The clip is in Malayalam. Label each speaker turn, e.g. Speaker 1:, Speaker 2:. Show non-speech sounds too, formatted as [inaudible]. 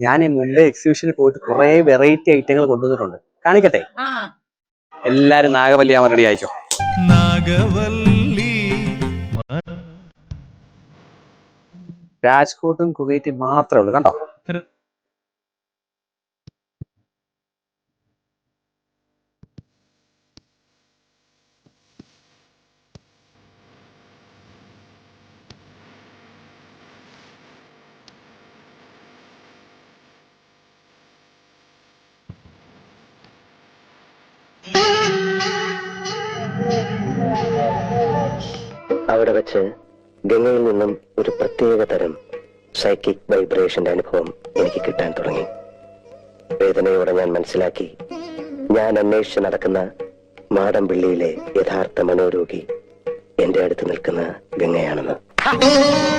Speaker 1: ഞാൻ മുമ്പേ എക്സിബിഷനിൽ പോയിട്ട് കുറെ വെറൈറ്റി ഐറ്റങ്ങൾ കൊണ്ടുവന്നിട്ടുണ്ട്. കാണിക്കട്ടെ?
Speaker 2: ആ.
Speaker 1: എല്ലാരും നാഗവല്ലി ആവാൻ റെഡി ആയിക്കോ?
Speaker 3: നാഗവല്ലി.
Speaker 1: രാജ്കോട്ടും കുവൈറ്റും മാത്രമേ ഉള്ളൂ കണ്ടോ?
Speaker 4: അവിടെ വെച്ച് ഗംഗയിൽ നിന്നും ഒരു പ്രത്യേക തരം സൈക്കിക് വൈബ്രേഷന്റെ അനുഭവം എനിക്ക് കിട്ടാൻ തുടങ്ങി. വേദനയോടെ ഞാൻ മനസ്സിലാക്കി ഞാൻ അന്വേഷിച്ച് നടക്കുന്ന മാടമ്പിള്ളിയിലെ യഥാർത്ഥ മനോരോഗി എന്റെ അടുത്ത് നിൽക്കുന്ന [laughs]